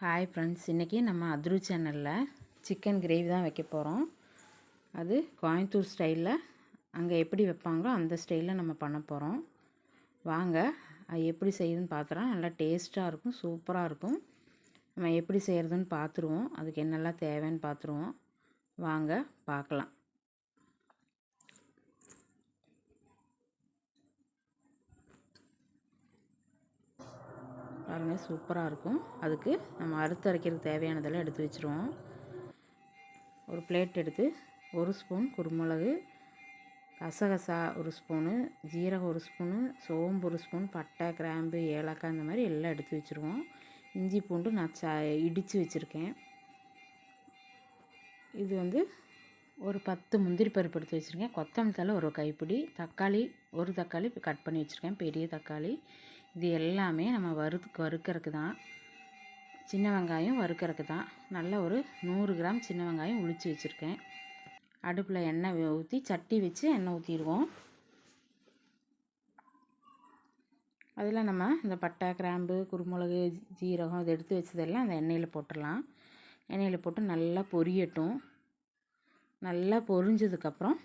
Hi friends இன்றைக்கி நம்ம அத்ரு சேனலில் சிக்கன் கிரேவி தான் வைக்க போகிறோம் அது கோயம்புத்தூர் ஸ்டைலில் அங்கே எப்படி வைப்பாங்களோ அந்த ஸ்டைலில் நம்ம பண்ண போகிறோம் வாங்க அது எப்படி செய்யுதுன்னு பார்த்துறோம் நல்லா டேஸ்ட்டாக இருக்கும் சூப்பராக இருக்கும். நம்ம எப்படி செய்கிறதுன்னு பார்த்துருவோம் அதுக்கு என்னெல்லாம் தேவைன்னு பார்த்துருவோம் வாங்க பார்க்கலாம் பாருங்கள் சூப்பராக இருக்கும். அதுக்கு நம்ம அறுத்து அரைக்கிறதுக்கு தேவையானதெல்லாம் எடுத்து வச்சுருவோம். ஒரு பிளேட் எடுத்து ஒரு ஸ்பூன் குருமிளகு கசகசா ஒரு ஸ்பூனு ஜீரகம் ஒரு ஸ்பூனு சோம்பு ஒரு ஸ்பூன் பட்டை கிராம்பு ஏலக்காய் இந்த மாதிரி எல்லாம் எடுத்து வச்சுருவோம். இஞ்சி பூண்டு நான் ச இடித்து வச்சுருக்கேன். இது வந்து ஒரு பத்து முந்திரி பருப்பு எடுத்து வச்சுருக்கேன். கொத்தமல்லி ஒரு கைப்பிடி தக்காளி ஒரு தக்காளி கட் பண்ணி வச்சுருக்கேன். பெரிய தக்காளி. இது எல்லாமே நம்ம வறுத்து வறுக்கிறதுக்கு தான். சின்ன வெங்காயம் வறுக்கிறதுக்கு தான். நல்ல ஒரு நூறு கிராம் சின்ன வெங்காயம் உளிச்சு வச்சுருக்கேன். அடுப்பில் எண்ணெய் ஊற்றி சட்டி வச்சு எண்ணெய் ஊற்றிடுவோம் அதில் நம்ம இந்த பட்டை கிராம்பு குருமிளகு ஜீரகம் இதை எடுத்து வச்சதெல்லாம் அந்த எண்ணெயில் போட்டுடலாம். எண்ணெயில் போட்டு நல்லா பொரியட்டும். நல்லா பொரிஞ்சதுக்கப்புறம்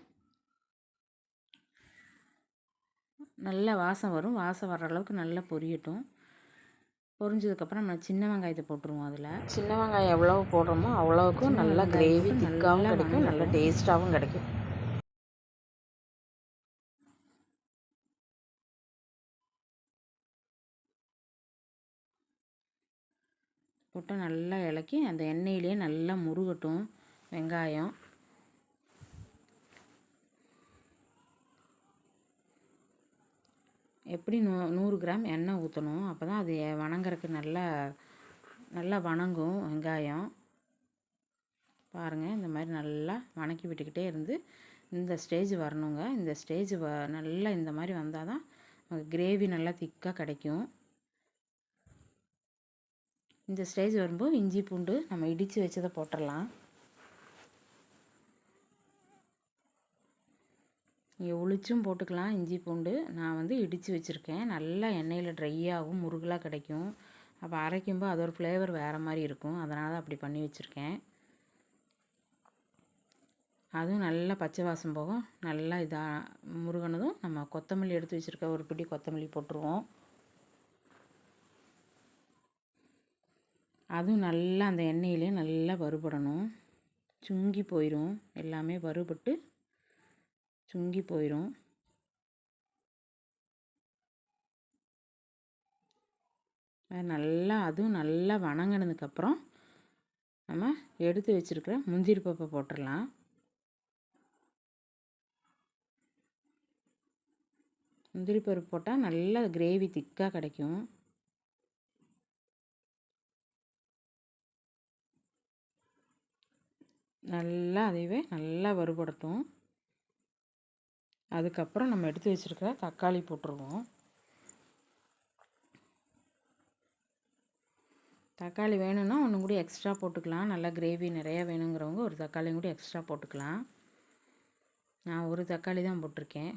நல்லா வாசம் வரும். வாசம் வர்ற அளவுக்கு நல்லா பொரியட்டும். பொரிஞ்சதுக்கப்புறம் நம்ம சின்ன வெங்காயத்தை போட்டுருவோம் அதில். சின்ன வெங்காயம் எவ்வளோ போடுறோமோ அவ்வளோவுக்கும் நல்லா கிரேவி திக்காகவும் கிடைக்கும். நல்ல டேஸ்ட்டாகவும் கிடைக்கும். போட்டு நல்லா இலக்கி அந்த எண்ணெயிலேயே நல்லா முருகட்டும் வெங்காயம். எப்படி நூ நூறு கிராம் எண்ணெய் ஊற்றணும் அப்போ தான் அது வணங்குறதுக்கு நல்லா நல்லா வணங்கும் வெங்காயம். பாருங்கள் இந்த மாதிரி நல்லா வணக்கி விட்டுக்கிட்டே இருந்து இந்த ஸ்டேஜ் வரணுங்க. இந்த ஸ்டேஜ் வ நல்லா இந்த மாதிரி வந்தால் தான் கிரேவி நல்லா திக்காக கிடைக்கும். இந்த ஸ்டேஜ் வரும்போது இஞ்சி பூண்டு நம்ம இடித்து வச்சதை போட்டுடலாம் நீங்கள் உளிச்சும் போட்டுக்கலாம். இஞ்சி பூண்டு நான் வந்து இடித்து வச்சுருக்கேன். நல்லா எண்ணெயில் ட்ரையாகவும் முருகலாக கிடைக்கும். அப்போ அரைக்கும்போது அது ஒரு ஃப்ளேவர் வேறு மாதிரி இருக்கும். அதனால தான் அப்படி பண்ணி வச்சுருக்கேன். அதுவும் நல்லா பச்சை வாசம் போகும். நல்லா இதாக முருகனதும் நம்ம கொத்தமல்லி எடுத்து வச்சுருக்க ஒரு பிடி கொத்தமல்லி போட்டுருவோம். அதுவும் நல்லா அந்த எண்ணெயிலே நல்லா வறுபடணும். சுங்கி போயிடும் எல்லாமே வறுபட்டு சுங்கி போயிடும் நல்லா அதுவும் நல்லா வணங்கினதுக்கப்புறம் நம்ம எடுத்து வச்சுருக்கிற முந்திரி பருப்பை போட்டுடலாம் முந்திரி பருப்பு போட்டால் நல்லா கிரேவி திக்காக கிடைக்கும். நல்லா அதையவே நல்லா வறுபடுத்தும். அதுக்கப்புறம் நம்ம எடுத்து வச்சுருக்கிற தக்காளி போட்டுருவோம். தக்காளி வேணும்னா ஒன்று கூட எக்ஸ்ட்ரா போட்டுக்கலாம். நல்லா கிரேவி நிறையா வேணுங்கிறவங்க ஒரு தக்காளியும் கூட எக்ஸ்ட்ரா போட்டுக்கலாம். நான் ஒரு தக்காளி தான் போட்டிருக்கேன்.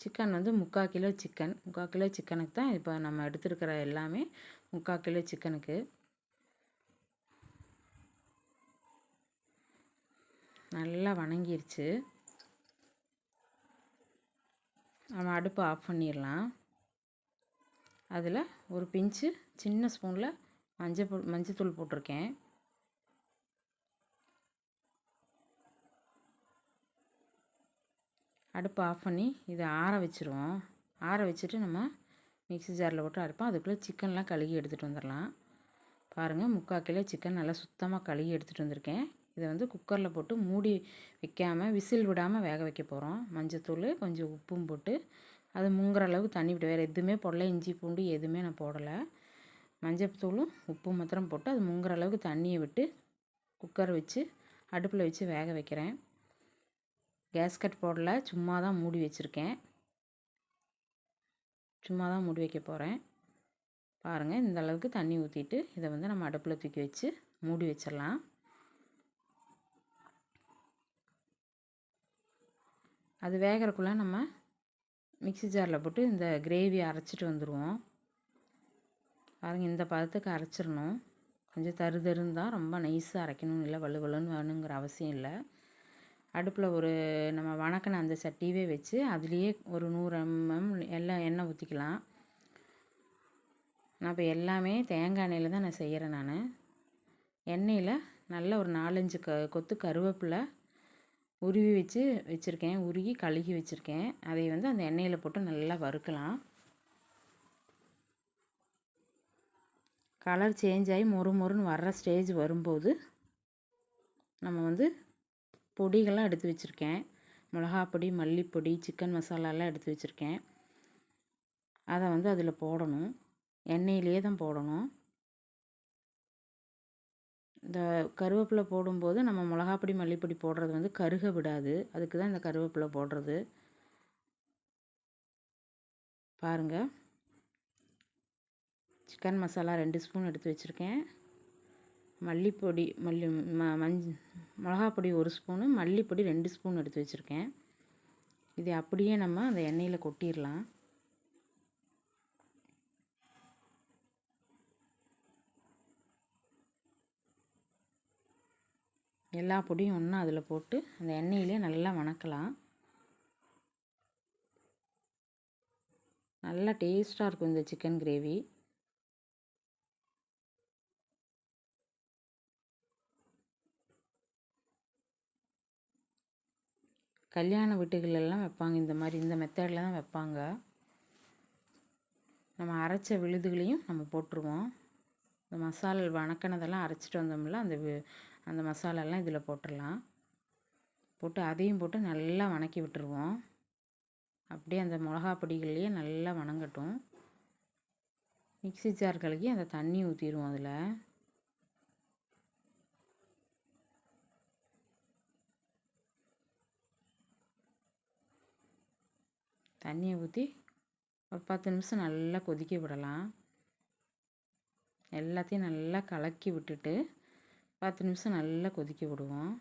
சிக்கன் வந்து முக்கால் கிலோ சிக்கன் முக்கால் கிலோ சிக்கனுக்கு தான் இப்போ நம்ம எடுத்துருக்கிற எல்லாமே முக்கால் கிலோ சிக்கனுக்கு நல்லா வணங்கிருச்சு. நம்ம அடுப்பை ஆஃப் பண்ணிடலாம். அதில் ஒரு பிஞ்சு சின்ன ஸ்பூனில் மஞ்சள் மஞ்சத்தூள் போட்டிருக்கேன். அடுப்பை ஆஃப் பண்ணி இதை ஆற வச்சுருவோம். ஆற வச்சுட்டு நம்ம மிக்சி ஜாரில் போட்டு அரைப்போம். அதுக்குள்ளே சிக்கன்லாம் கழுகி எடுத்துகிட்டு வந்துடலாம். பாருங்கள் முக்கால் கிலோ சிக்கன் நல்லா சுத்தமாக கழுகி எடுத்துகிட்டு வந்திருக்கேன். இதை வந்து குக்கரில் போட்டு மூடி வைக்காமல் விசில் விடாமல் வேக வைக்க போகிறோம் மஞ்சத்தூள் கொஞ்சம் உப்பும் போட்டு அது முங்குற அளவுக்கு தண்ணி விட்டு வேறு எதுவுமே போடல இஞ்சி பூண்டு எதுவுமே நான் போடலை. மஞ்சத்தூளும் உப்பு மாத்திரம் போட்டு அது முங்குற அளவுக்கு தண்ணியை விட்டு குக்கர் வச்சு அடுப்பில் வச்சு வேக வைக்கிறேன். கேஸ் கட் போடல சும்மா தான் மூடி வச்சுருக்கேன். சும்மா தான் மூடி வைக்க போகிறேன் பாருங்கள் இந்த அளவுக்கு தண்ணி ஊற்றிட்டு இதை வந்து நம்ம அடுப்பில் தூக்கி வச்சு மூடி வச்சிடலாம். அது வேகிறக்குள்ளே நம்ம மிக்சி ஜாரில் போட்டு இந்த கிரேவி அரைச்சிட்டு வந்துடுவோம் பாருங்கள் இந்த பதத்துக்கு அரைச்சிடணும். கொஞ்சம் தரு தருந்தால் ரொம்ப நைஸாக அரைக்கணும்னு இல்லை வலு வலுன்னு வேணுங்கிற அவசியம் இல்லை. அடுப்பில் ஒரு நம்ம வணக்கின அந்த சட்டியவே வச்சு அதுலேயே ஒரு நூறு எம்எம் எல்லாம் எண்ணெய் ஊற்றிக்கலாம் நான் இப்போ எல்லாமே தேங்காய் எண்ணெயில் தான் நான் செய்கிறேன் நான். எண்ணெயில் நல்ல ஒரு நாலஞ்சு க கொத்து கருவேப்பிலை உருவி வச்சு வச்சுருக்கேன். உருகி கழுகி வச்சுருக்கேன். அதை வந்து அந்த எண்ணெயில் போட்டு நல்லா வறுக்கலாம். கலர் சேஞ்ச் ஆகி மொறு மொறுன்னு வர்ற ஸ்டேஜ் வரும்போது நம்ம வந்து பொடிகள்லாம் எடுத்து வச்சுருக்கேன். மிளகாப்பொடி மல்லிப்பொடி சிக்கன் மசாலாலாம் எடுத்து வச்சுருக்கேன். அதை வந்து அதில் போடணும். எண்ணெயிலேயே தான் போடணும். இந்த கருவேப்பிலை போடும்போது நம்ம மிளகாப்பொடி மல்லிப்பொடி போடுறது வந்து கருக விடாது. அதுக்கு தான் இந்த கருவேப்பிலை போடுறது. பாருங்கள் சிக்கன் மசாலா ரெண்டு ஸ்பூன் எடுத்து வச்சுருக்கேன். மல்லிப்பொடி மல்லி ம மஞ்ச மிளகாப்பொடி ஒரு ஸ்பூனு மல்லிப்பொடி ரெண்டு ஸ்பூன் எடுத்து வச்சுருக்கேன். இதை அப்படியே நம்ம அந்த எண்ணெயில் கொட்டிடலாம். எல்லா பொடியும் ஒன்றா அதில் போட்டு அந்த எண்ணெயிலே நல்லா வணக்கலாம். நல்லா டேஸ்ட்டாக இருக்கும் இந்த சிக்கன் கிரேவி கல்யாண வீட்டுகளெல்லாம் வைப்பாங்க இந்த மாதிரி இந்த மெத்தடில் தான் வைப்பாங்க. நம்ம அரைச்ச விழுதுகளையும் நம்ம போட்டுருவோம். இந்த மசால் வணக்கினதெல்லாம் அரைச்சிட்டு வந்தோம்ல அந்த அந்த மசாலாலாம் இதில் போட்டுடலாம். போட்டு அதையும் போட்டு நல்லா வணக்கி விட்டுருவோம். அப்படியே அந்த மிளகா பொடிகள்லேயே நல்லா வணங்கட்டும். மிக்சி ஜார் கலக்கி அந்த தண்ணி ஊற்றிடுவோம் அதில். தண்ணியை ஊற்றி ஒரு பத்து நிமிஷம் நல்லா கொதிக்க விடலாம். எல்லாத்தையும் நல்லா கலக்கி விட்டுட்டு பத்து நிமிஷம் நல்லா கொதிக்க விடுவோம்.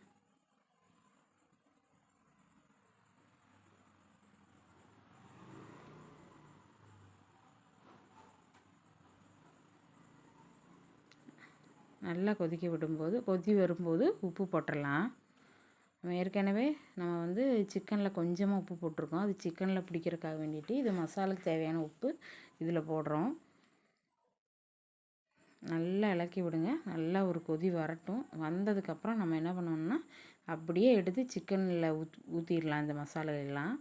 நல்லா கொதிக்க விடும்போது கொதி வரும்போது உப்பு போட்டுடலாம் நம்ம ஏற்கனவே நம்ம வந்து சிக்கனில் கொஞ்சமாக உப்பு போட்டிருக்கோம். அது சிக்கனில் பிடிக்கிறதுக்காக வேண்டிட்டு இது மசாலுக்கு தேவையான உப்பு இதில் போடுறோம். நல்லா இலக்கி விடுங்க. நல்லா ஒரு கொதி வரட்டும். வந்ததுக்கப்புறம் நம்ம என்ன பண்ணோம்னா அப்படியே எடுத்து சிக்கனில் ஊத் ஊற்றிடலாம் இந்த மசாலையெல்லாம்.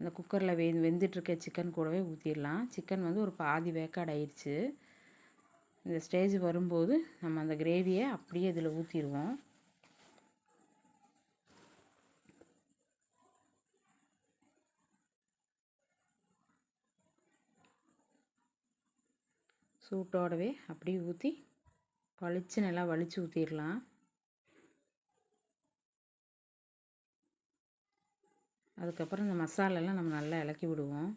இந்த குக்கரில் வெ வெந்துட்டுருக்க சிக்கன் கூடவே ஊற்றிடலாம் சிக்கன் வந்து ஒரு பாதி வேக்காடு ஆயிடுச்சு இந்த ஸ்டேஜ் வரும்போது நம்ம அந்த கிரேவியை அப்படியே இதில் ஊற்றிடுவோம் சூட்டோடவே அப்படியே ஊற்றி பளிச்சு நல்லா வலிச்சு ஊற்றிடலாம் அதுக்கப்புறம் இந்த மசாலெல்லாம் நம்ம நல்லா இலக்கி விடுவோம்.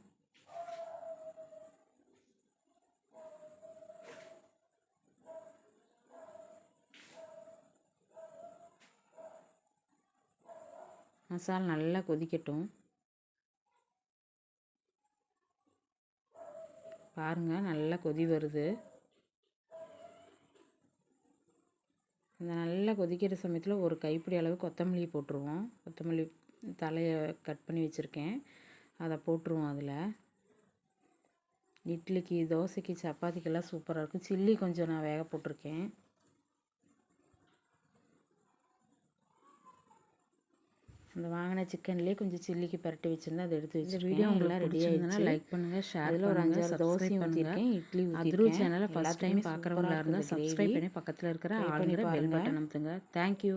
மசாலா நல்லா கொதிக்கட்டும். பாருங்கள் நல்லா கொதி வருது. அந்த நல்லா கொதிக்கிற சமயத்தில் ஒரு கைப்பிடி அளவு கொத்தமல்லி போட்டுருவோம். கொத்தமல்லி தலையை கட் பண்ணி வச்சுருக்கேன். அதை போட்டுருவோம் அதில். இட்லிக்கு தோசைக்கு சப்பாத்திக்கெல்லாம் சூப்பராக இருக்கும். சில்லி கொஞ்சம் நான் வேக போட்டிருக்கேன். அந்த வாங்கின சிக்கன்லேயே கொஞ்சம் சில்லிக்கு பரட்டி வச்சுருந்தேன் அதை எடுத்து வச்சு வீடியோ உங்களாம் ரெடி ஆகிடுச்சுன்னா லைக் பண்ணுங்கள் ஷேர் அதில் ஒரு அஞ்சாறு தோசை ஊற்றிருக்கேன் இட்லி அதிரூ சேனலை ஃபஸ்ட் டைம் பார்க்குறவங்களா இருந்தால் சப்ஸ்கிரைப் பண்ணி பக்கத்தில் இருக்கிற ஆளுங்கிற பெல் பட்டன் அமுத்துங்க. தேங்க்யூ